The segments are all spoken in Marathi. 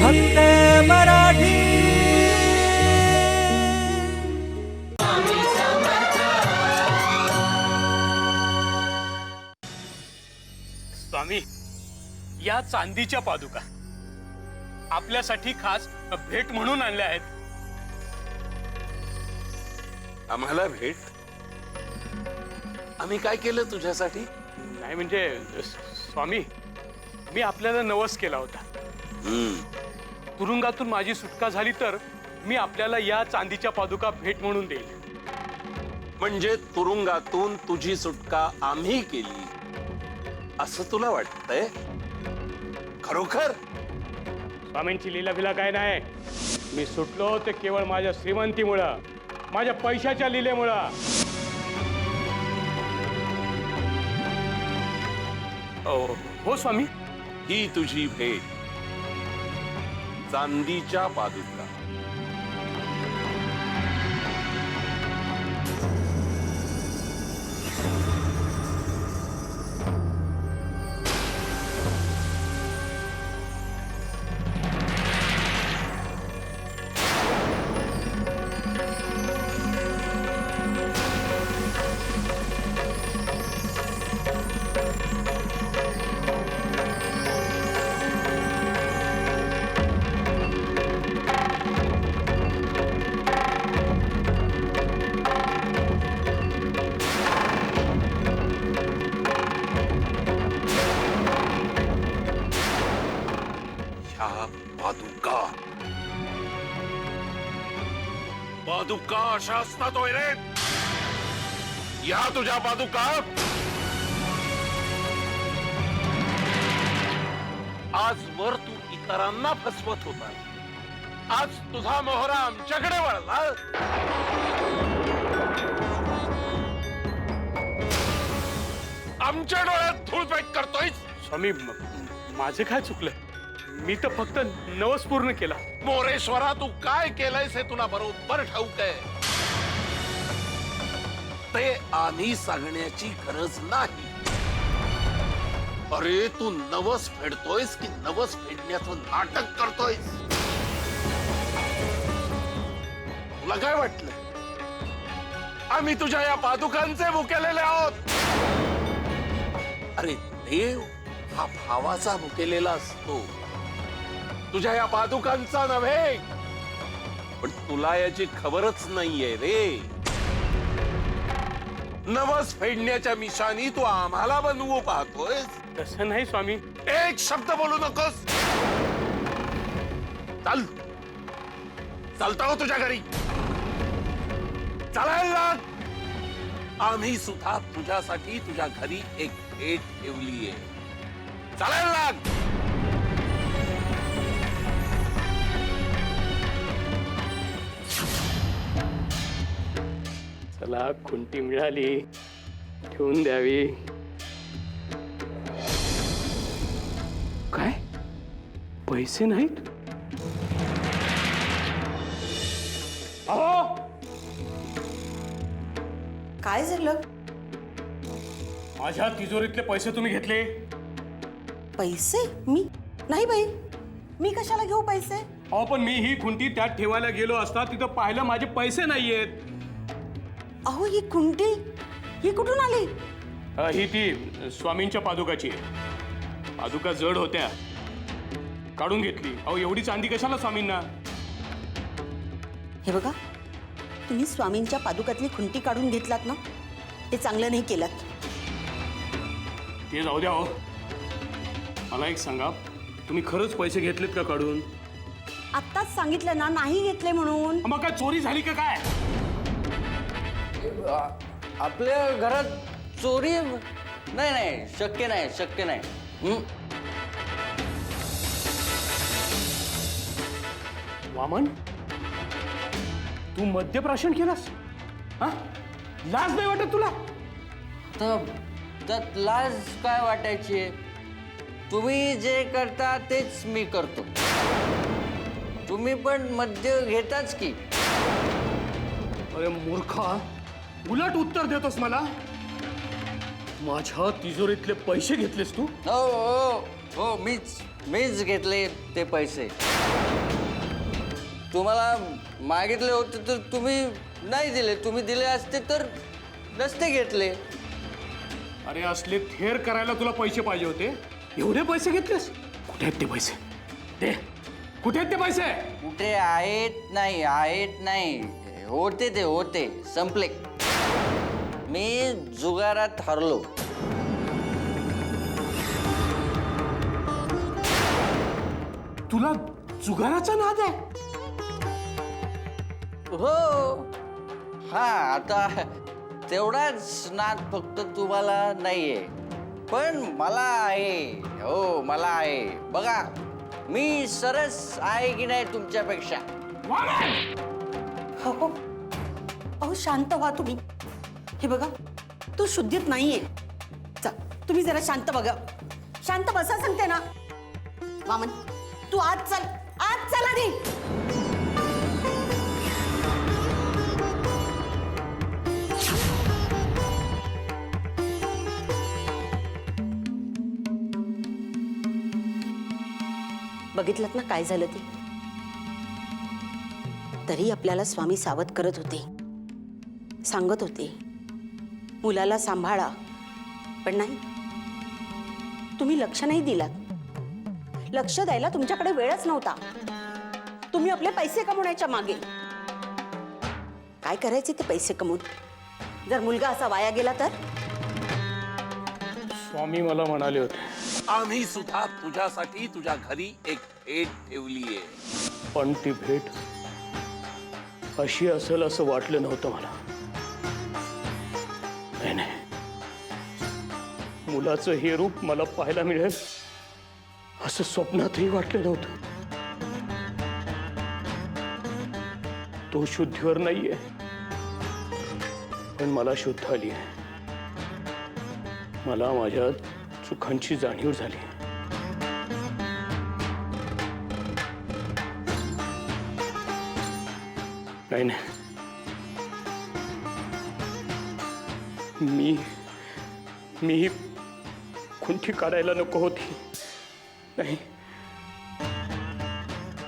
फक्त मराठी. स्वामी या चांदीच्या पादुका आपल्यासाठी खास भेट म्हणून आणल्या आहेत. आम्हाला भेट? आम्ही काय केलं तुझ्यासाठी? नाही म्हणजे स्वामी मी आपल्याला नवस केला होता. तुरुंगातून माझी सुटका झाली तर मी आपल्याला या चांदीच्या पादुका भेट म्हणून देईल. म्हणजे तुरुंगातून तुझी सुटका आम्ही केली. असं तुला वाटतंय? खरोखर? स्वामींची लीला बिला काय नाही. मी सुटलो ते केवळ माझ्या श्रीमंतीमुळं माझ्या पैशाच्या लिलेमुळं. हो हो स्वामी. ही तुझी भेट. चांदीच्या पादुका ह्या पादुका पादुका अशा असतात होय रे या तुझ्या पादुका आजवर तू इतरांना फसवत होता. आज तुझा मोहरा आमच्याकडे वळला. आमच्या डोळ्यात धूळपेट करतोय स्वामी माझं काय चुकलं? मी तर फक्त नवस पूर्ण केला. मोरेश्वरा तू काय केलंयस हे तुला बरोबर ठाऊक आहे. ते आम्ही सांगण्याची गरज नाही. अरे तू नवस फेडतोयस की नवस फेडण्याचं नाटक करतोयस? तुला काय वाटलं? आम्ही तुझ्या या पादुकांचे भुकेलेले आहोत. अरे देव हा भावाचा भुकेलेला असतो. तुझ्या या पादुकांचा नव्हे. पण तुला याची खबरच नाहीये रे. नवस फेडण्याच्या मिशानी तू आम्हाला बनवू पाहतोयस. तसं नाही स्वामी. एक शब्द बोलू नकोस. चाल. चालता हो तुझ्या घरी. चालायला लाग. आम्ही सुद्धा तुझ्यासाठी तुझ्या घरी एक भेट ठेवलीये. चालायला लाग चला खुंटी मिळाली. ठेवून द्यावी. काय? पैसे नाहीत? अहो काय झालं? माझ्या तिजोरीतले पैसे तुम्ही घेतले? पैसे? मी? नाही बाई. मी कशाला घेऊ पैसे? अहो पण मी ही खुंटी त्यात ठेवायला गेलो असता तिथं पाहिलं माझे पैसे नाहीयेत. अहो ही खुंटी ही कुठून आली? अ, ही ती स्वामींच्या पादुकाची आहे. पादुका जड होत्या. काढून घेतली. अहो एवढी चांदी कशाला स्वामींना? हे बघा तुम्ही स्वामींच्या पादुकातली खुंटी काढून घेतलात ना ते चांगलं नाही केलं. ते जाऊ द्या हो मला एक सांगा तुम्ही खरंच पैसे घेतलेत का काढून? आत्ताच सांगितलं ना नाही घेतले म्हणून. मग काय चोरी झाली का काय? आपल्या घरात चोरी नाही नाही शक्य नाही शक्य नाही. हं? वामन तू मद्यप्राशन केलास? हा? लाज नाही वाटत तुला? तर त्यात लाज काय वाटायची? आहे? तुम्ही जे करता तेच मी करतो. तुम्ही पण मद्य घेताच की. अरे मूर्खा उलट उत्तर देतोस मला? माझ्या तिजोरीतले पैसे घेतलेस तू? हो हो हो मीच मीच घेतले ते पैसे. तुम्हाला मागितले होते तर तुम्ही नाही दिले. तुम्ही दिले असते तर नसते घेतले. अरे असले थेर करायला तुला पैसे पाहिजे होते? एवढे पैसे घेतलेस? कुठे आहेत ते पैसे? ते कुठे आहेत ते पैसे? कुठे आहेत? नाही आहेत नाही. होते ते होते. संपले. मी जुगारात हरलो. तुला जुगाराचा नाद आहे? हो. हा आता तेवढाच नाद फक्त तुम्हाला नाहीये. पण मला आहे. हो मला आहे. बघा मी सरस आहे की नाही तुमच्यापेक्षा? हो हो. अहो शांत व्हा तुम्ही. हे बघा तो शुद्धीत नाहीये. चा तुम्ही जरा शांत बघा. शांत बसा सांगते ना. वामन तू आज चल आज चला आधी. बघितलं ना काय झालं ते? तरी आपल्याला स्वामी सावध करत होते. सांगत होते. मुलाला सांभाळा. पण नाही. तुम्ही लक्ष नाही दिलात. लक्ष द्यायला तुमच्याकडे वेळच नव्हता. तुम्ही आपले पैसे कमवण्याच्या मागे. काय करायचे ते पैसे कमवून? जर मुलगा असा वाया गेला तर? स्वामी मला म्हणाले होते. आम्ही सुद्धा तुझ्यासाठी तुझ्या घरी एक भेट ठेवलीये. पण ती भेट अशी असेल असं वाटलं नव्हतं मला. मुलाचं हे रूप मला पाहायला मिळेल. असं स्वप्नातही वाटलं नव्हतं. तो शुद्धीवर नाहीये. पण मला शुद्ध आली आहे मला माझ्या चुकांची जाणीव झाली. नाही नाही. मी मी ही काढायला नको होती. नाही.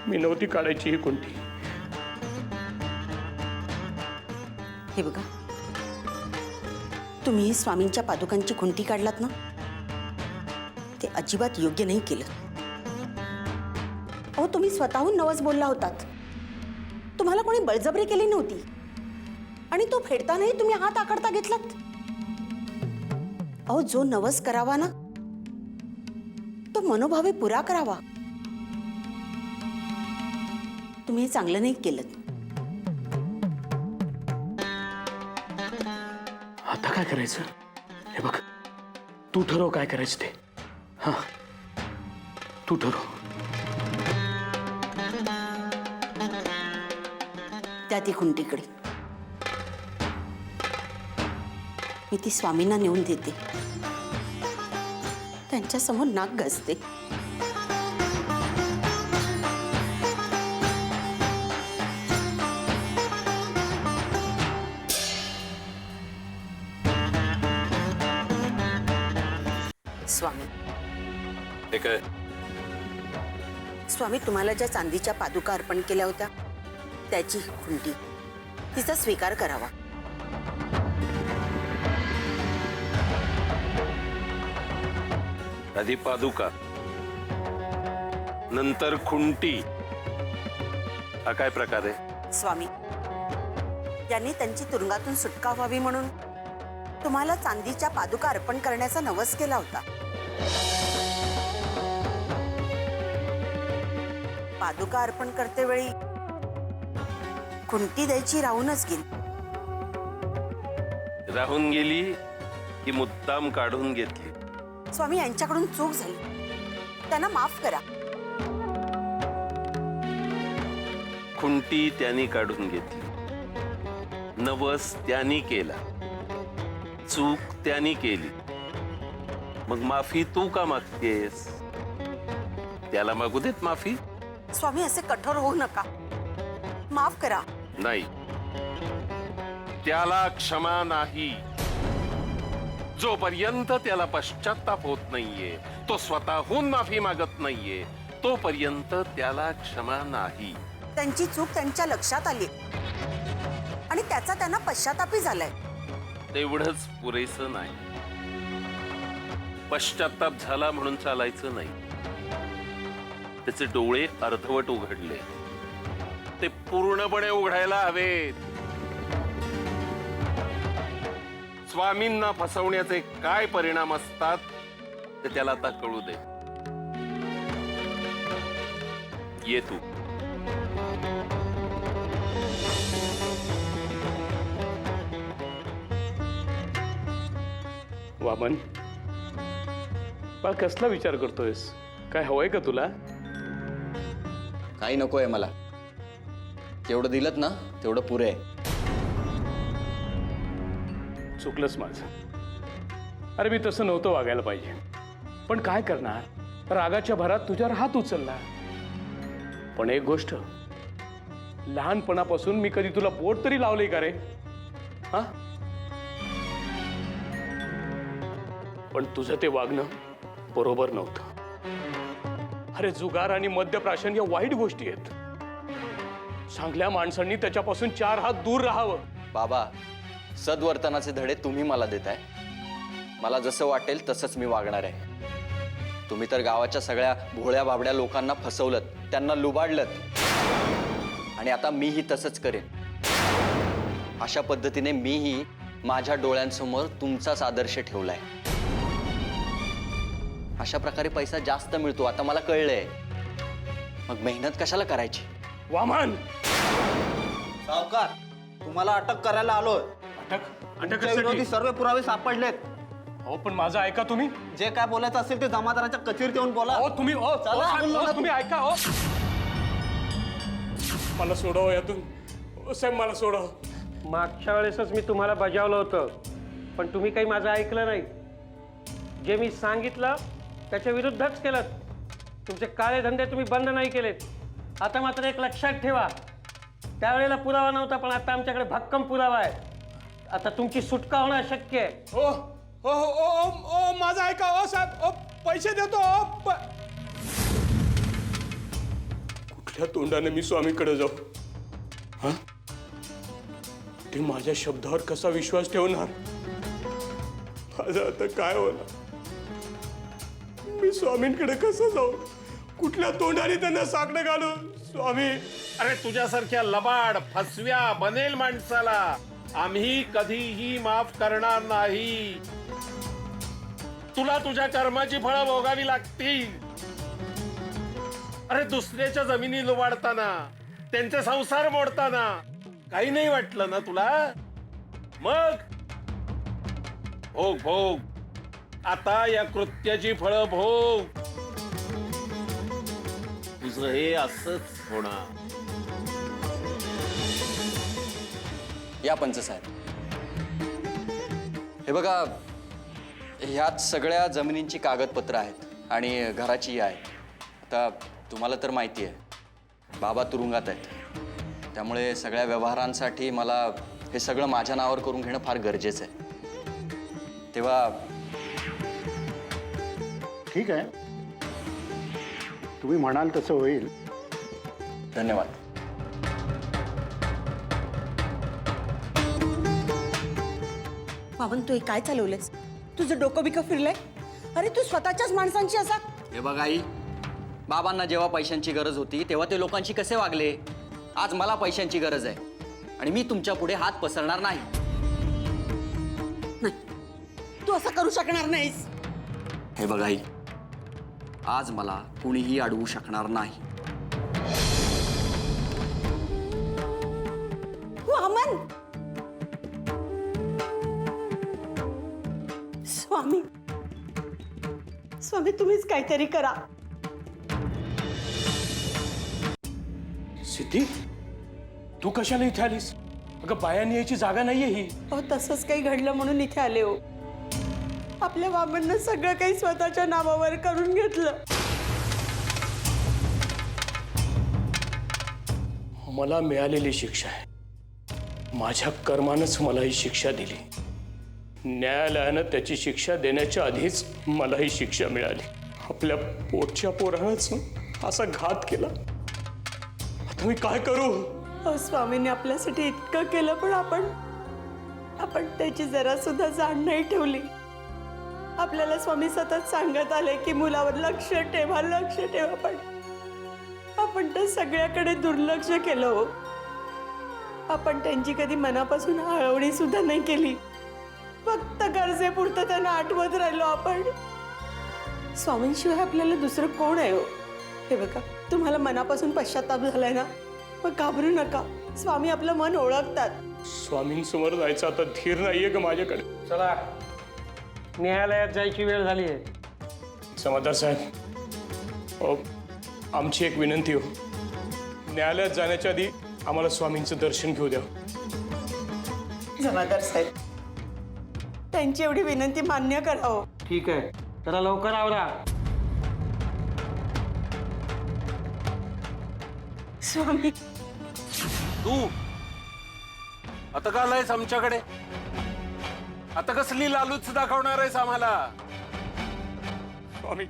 मी नव्हती काढायची ही खुंटी हे बघा. तुम्ही स्वामींच्या पादुकांची खुंटी काढलात ना? ते अजिबात योग्य नाही केलं. अहो तुम्ही स्वतःहून नवस बोलला होतात. तुम्हाला कोणी बळजबरी केली नव्हती. आणि तो फेडतानाही तुम्ही हात आकडता घेतलात. अहो जो नवस करावा ना मनोभावे पुरा करावा. तुम्ही हे चांगलं नाही केलं आता काय करायचं? हे बघ. तू ठरव काय करायचं ते. हा. तू ठरव. त्या ती खुंटीकडे मी ती स्वामींना नेऊन देते. त्यांच्यासमोर नाक घासते. स्वामी. हे काय? स्वामी तुम्हाला ज्या चांदीच्या पादुका अर्पण केल्या होत्या त्याची ही खुंटी तिचा स्वीकार करावा. आधी पादुका नंतर खुंटी. हा काय प्रकार आहे? स्वामी यांनी त्यांची तुरुंगातून सुटका व्हावी म्हणून तुम्हाला चांदीच्या पादुका अर्पण करण्याचा नवस केला होता. पादुका अर्पण करते वेळी खुंटी द्यायची राहूनच गेली. राहून गेली की मुद्दाम काढून घेतली. स्वामी यांच्याकडून चूक झाली. त्यांना माफ करा. खुंटी त्यांनी काढून घेतली. नवस त्यांनी केला. चूक त्यांनी केली. मग माफी तू का मागतेस? त्याला मागू देत माफी? स्वामी असे कठोर होऊ नका. माफ करा. नाही. त्याला क्षमा नाही. जोपर्यंत त्याला पश्चाताप होत नाहीये तो स्वतःहून माफी मागत नाहीये तोपर्यंत त्याला क्षमा नाही. त्यांची चूक त्यांच्या लक्षात आली. आणि त्याचा त्यांना पश्चातापही झालाय. तेवढंच पुरेसं नाही. पश्चाताप झाला म्हणून चालायचं नाही. त्याचे डोळे अर्धवट उघडले. ते पूर्णपणे उघडायला हवेत. स्वामींना फसवण्याचे काय परिणाम असतात ते त्याला आता कळू दे. ये तू. वामन बाळ कसला विचार करतोयस? काय हवंय का तुला? काही नको आहे मला. जेवढं दिलं ना तेवढं पुरे आहे. चुकलंच माझं. अरे मी तसं नव्हतं वागायला पाहिजे. पण काय करणार? रागाच्या भरात तुझ्यावर हात उचलला पण एक गोष्ट लहानपणापासून मी कधी तुला बोट तरी लावले का रे? हा? पण तुझं ते वागणं बरोबर नव्हतं. अरे जुगार आणि मद्यप्राशन या वाईट गोष्टी आहेत. चांगल्या माणसांनी त्याच्यापासून चार हात दूर राहावं. बाबा सद्वर्तनाचे धडे तुम्ही मला देताय. मला जसं वाटेल तसंच मी वागणार आहे. तुम्ही तर गावाच्या सगळ्या भोळ्या बाबड्या लोकांना फसवलं त्यांना लुबाडलं आणि आता मीही तसंच करेन. अशा पद्धतीने मीही माझ्या डोळ्यांसमोर तुमचाच आदर्श ठेवलाय. अशा प्रकारे पैसा जास्त मिळतो आता मला कळलंय. मग मेहनत कशाला करायची? वामन! सावकार तुम्हाला अटक करायला आलोय. अटक? अटक विरोधी सर्व पुरावे सापडलेत. हो पण माझं ऐका तुम्ही. जे काय बोलायचं असेल ते जमादाराच्या कचेरीत येऊन बोला. हो तुम्ही हो चला, हो, साहेब, बोललो हो, ना तुम्ही ऐका हो मला सोडव यातून. हो, साहेब मला सोडव. मागच्या वेळेसच मी तुम्हाला बजावलं होतं पण तुम्ही काही माझं ऐकलं नाही. जे मी सांगितलं त्याच्या विरुद्धच केलं. तुमचे काळे धंदे तुम्ही बंद नाही केलेत. आता मात्र एक लक्षात ठेवा. त्यावेळेला पुरावा नव्हता पण आता आमच्याकडे भक्कम पुरावा आहे. आता तुमची सुटका होणं शक्य आहे? हो हो हो ओ, ओ, ओ माझं ऐका हो साहेब ओ पैसे देतो ओ, प- कुठल्या तोंडाने मी स्वामीकडे जाऊ? हा? ते माझ्या शब्दावर कसा विश्वास ठेवणार? माझं आता काय होणार? मी स्वामींकडे कसं जाऊ? कुठल्या तोंडाने त्यांना साकडं घालू? स्वामी! अरे तुझ्यासारख्या लबाड फसव्या बनेल माणसाला आम्ही कधीही माफ करणार नाही. तुला तुझ्या कर्माची फळं भोगावी लागतील. अरे दुसऱ्याच्या जमिनी लुबाडताना त्यांचे संसार मोडताना काही नाही वाटलं ना तुला? मग? भोग भोग. आता या कृत्याची फळं भोग. तुझं हे असंच होणार. या पंचसाहेब. हे बघा ह्यात सगळ्या जमिनींची कागदपत्र आहेत आणि घराचीही आहेत आता तुम्हाला तर माहिती आहे बाबा तुरुंगात आहेत. त्यामुळे सगळ्या व्यवहारांसाठी मला हे सगळं माझ्या नावावर करून घेणं फार गरजेचं आहे. तेव्हा ठीक आहे. तुम्ही म्हणाल तसं होईल. धन्यवाद. वामन तू हे काय चालवलंयस? तुझं डोकं बिकं फिरलंय? अरे तू स्वतःच्याच माणसांची असा. हे बघा आई बाबांना जेव्हा पैशांची गरज होती तेव्हा ते लोकांशी कसे वागले? आज मला पैशांची गरज आहे. आणि मी तुमच्यापुढे हात पसरणार नाही. नाही. तू असं करू शकणार नाहीस. हे बघा आई आज मला कुणीही अडवू शकणार नाही. स्वामी स्वामी तुम्हीच काहीतरी करा. सिद्धी तू कशाला इथे आलीस? अगं बायांनी यायची जागा नाहीये ही. अहो तसंच काही घडलं म्हणून इथे आले हो. आपल्या बाबांना सगळं काही स्वतःच्या नावावर करून घेतलं. मला मिळालेली शिक्षा आहे. माझ्या कर्मानंच मला ही शिक्षा दिली. न्यायालयानं त्याची शिक्षा देण्याच्या आधीच मला ही शिक्षा मिळाली. आपल्या पोटच्या पोरानंच असा घात केला. आता मी काय करू? अहो, स्वामींनी आपल्यासाठी इतकं केलं पण आपण आपण त्याची जरा सुद्धा जाण नाही ठेवली. आपल्याला स्वामी सतत सांगत आले की मुलावर लक्ष ठेवा लक्ष ठेवा पण आपण तर सगळ्याकडे दुर्लक्ष केलं हो. आपण त्यांची कधी मनापासून आळवणी सुद्धा नाही केली. फक्त गरजेपुरतं त्यांना आठवत राहिलो आपण. स्वामींशिवाय आपल्याला दुसरं कोण आहे हो? हे बघा तुम्हाला मनापासून पश्चाताप झालाय ना? मग घाबरू नका? स्वामी आपलं मन ओळखतात. स्वामींसमोर जायचं आता धीर नाहीये का माझ्याकडे. चला न्यायालयात जायची वेळ झाली आहे. समाधार साहेब. अहो, आमची एक विनंती हो. न्यायालयात जाण्याच्या आधी आम्हाला स्वामींचं दर्शन घेऊ द्या. जमादार साहेब. त्यांची एवढी विनंती मान्य करा हो. ठीक आहे. जरा लवकर आवरा. स्वामी. तू. आता का आलायस आमच्याकडे? आता कसली लालूच दाखवणार आहेस आम्हाला? स्वामी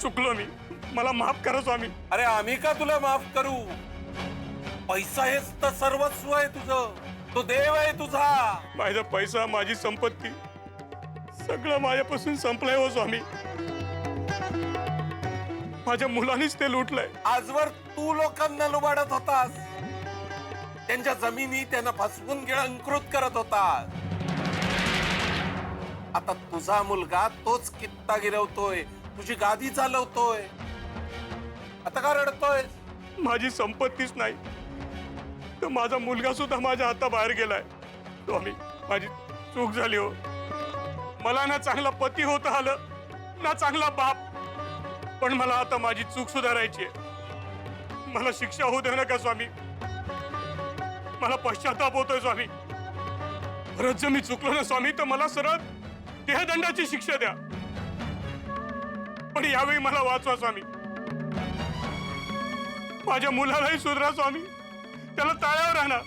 चुकलो मी. मला माफ करा स्वामी. अरे आम्ही का तुला माफ करू? पैसा हेच तर सर्वस्व आहे तुझं. तो देव आहे तुझा. माझा पैसा माझी संपत्ती सगळं माझ्यापासून संपलंय हो स्वामी. माझ्या मुलांनीच ते लुटलंय. आजवर तू लोकांना लुबाडत होतास. त्यांच्या जमिनी त्यांना फसवून गिळंकृत करत होतास. आता तुझा मुलगा तोच कित्ता गिरवतोय. तुझी गादी चालवतोय. आता का रडतोय माझी संपत्तीच नाही. तर माझा मुलगा सुद्धा माझ्या हाताबाहेर गेलाय. स्वामी माझी चूक झाली हो. मला ना चांगला पती होता आलं ना चांगला बाप. पण मला आता माझी चूक सुधारायची आहे. मला शिक्षा होऊ देऊ नका स्वामी. मला पश्चाताप होतोय स्वामी. परत जर मी चुकलो ना स्वामी तर मला सरळ देहदंडाची शिक्षा द्या. पण यावेळी मला वाचवा स्वामी. माझ्या मुलालाही सुधरा स्वामी. त्याला ताळ्यावर आणा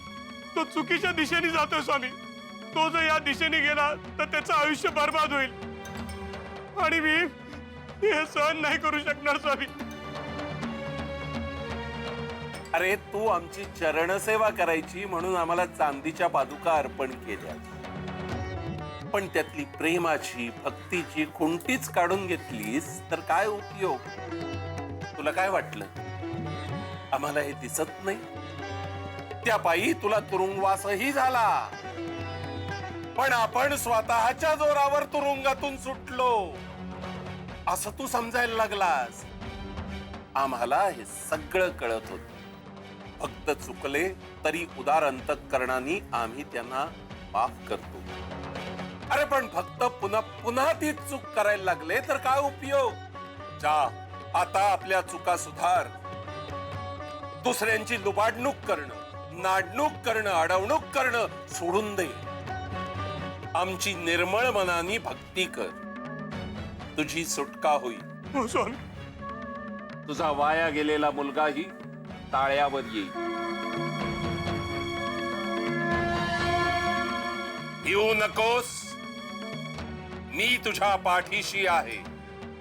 तो चुकीच्या दिशेने जातोय स्वामी. तो जर या दिशेने गेला तर त्याचं आयुष्य बर्बाद होईल. आणि मी हे सहन नाही करू शकणार स्वामी. अरे तू आमची चरणसेवा करायची म्हणून आम्हाला चांदीच्या पादुका अर्पण केल्या. पण त्यातली प्रेमाची भक्तीची खुंटीच काढून घेतलीस तर काय उपयोग? तुला काय वाटलं? आम्हाला हे दिसत नाही. सत्यापायी तुला तुरुंगवासही झाला. पण आपण स्वतःच्या जोरावर तुरुंगातून सुटलो. असं तू समजायला लागलास. आम्हाला हे सगळं कळत होत. फक्त चुकले तरी उदार अंतकरणाने आम्ही त्यांना माफ करतो. अरे पण फक्त पुन्हा पुन्हा ती चूक करायला लागले तर काय उपयोग? जा आता आपल्या चुका सुधार. दुसऱ्यांची लुबाडणूक करणं. नाडणूक करणं अडवणूक करणं सोडून दे. आमची निर्मळ मनानी भक्ती कर. तुझी सुटका होईल. तुझा वाया गेलेला मुलगाही ताळ्यावर येईल. भिवू नकोस. मी तुझ्या पाठीशी आहे.